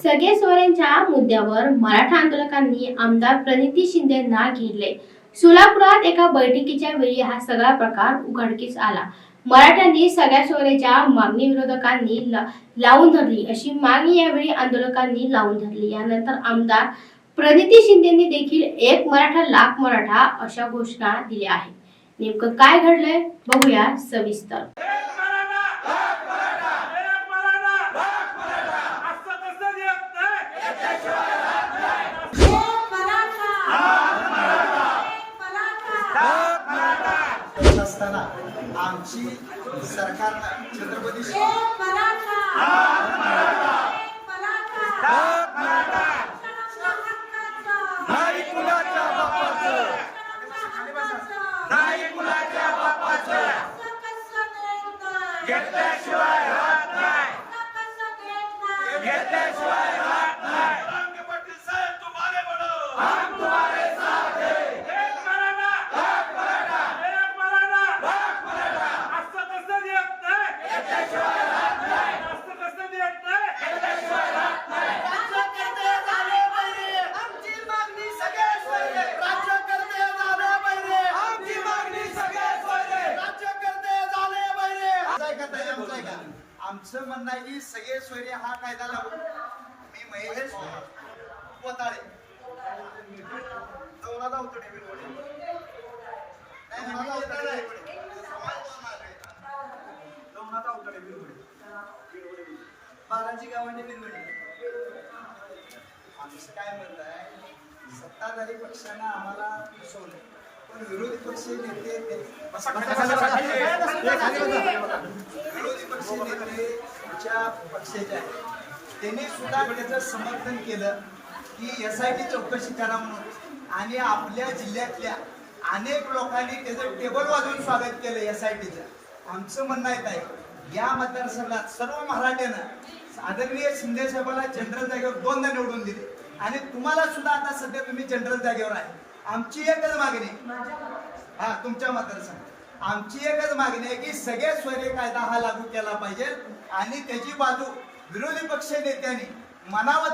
सगळे सोयऱ्यांच्या मुद्द्यावर मराठा आंदोलकांनी आमदार प्रणिती शिंदेंना घेरले. सोलापुरात एका बैठकीच्या वेळी हा सगळा प्रकार उघडकीस आला. मराठ्यांनी सगळ्या सोयऱ्याच्या मागणी विरोधकांनी लावून धरली. अशी मागणी यावेळी आंदोलकांनी लावून धरली. यानंतर आमदार प्रणिती शिंदेनी देखील एक मराठा लाख मराठा अशा घोषणा दिल्या आहेत. नेमकं काय घडलंय? बघूया सविस्तर एक मराठा एक मराठा असं कसं देत नाही एक मराठा करत असताना आमची सरकारनं छत्रपती शिवाजी एक मराठा नाही कुणाच्या बापाचं नाही कुणाच्या बापाचं घेतल्याशिवाय राहत नाही घेतल्याशिवाय राहत नाही रंग पाटील साहेब तुम्हारे बडो हम तुम्हारे साथ हैं एक मराठा एक मराठा एक मराठा एक मराठा असं कसं देत नाही घेतल्याशिवाय राहत नाही असं कसं देत नाही घेतल्याशिवाय राहत नाही राज्यकर्ते झाले पाहिजे आमची मागणी सगळे सोयरे राज्यकर्ते झाले पाहिजे आमची मागणी सगळ्यात सोयरे राज्यकर्ते झाले पाहिजे आमचं ऐका ताई, आमचं ऐका. आमचं म्हणणं आहे की सगळे सोयरे हा कायदा लागू. मी महेश कोताळे. दोनाला उतरणे बिलवडे. नाही, आहे. दोनाला उतरणे बिलवडे. बिलवडे. बालाजी गावाने बिलवडे आमचं काय म्हणणं आहे? सत्ताधारी पक्षानं आम्हाला फसवलं पण विरोधी पक्ष नेते पक्ष नेते तुमच्या पक्षाचे आहेत. त्यांनी सुद्धा त्याचं समर्थन केलं की एस आय टी चौकशी करा म्हणून. आणि आपल्या जिल्ह्यातल्या अनेक लोकांनी त्याचं टेबल वाजवून स्वागत केलं एस आय टीचं आमचं म्हणणं आहे ताई, या मतदारसंघात सर्व मराठ्यानं आदरणीय शिंदे साहेबाला जनरल जागेवर दोनदा निवडून दिले. आणि तुम्हाला सुद्धा आता सध्या तुम्ही जनरल जागेवर आहे. आमची एकच मागणी. हा तुमच्या मतदारसंघात. आमची एकच मागणी आहे की सगळे स्वैर्य कायदा हा लागू केला पाहिजे आणि त्याची बाजू विरोधी पक्ष नेत्यांनी मनावर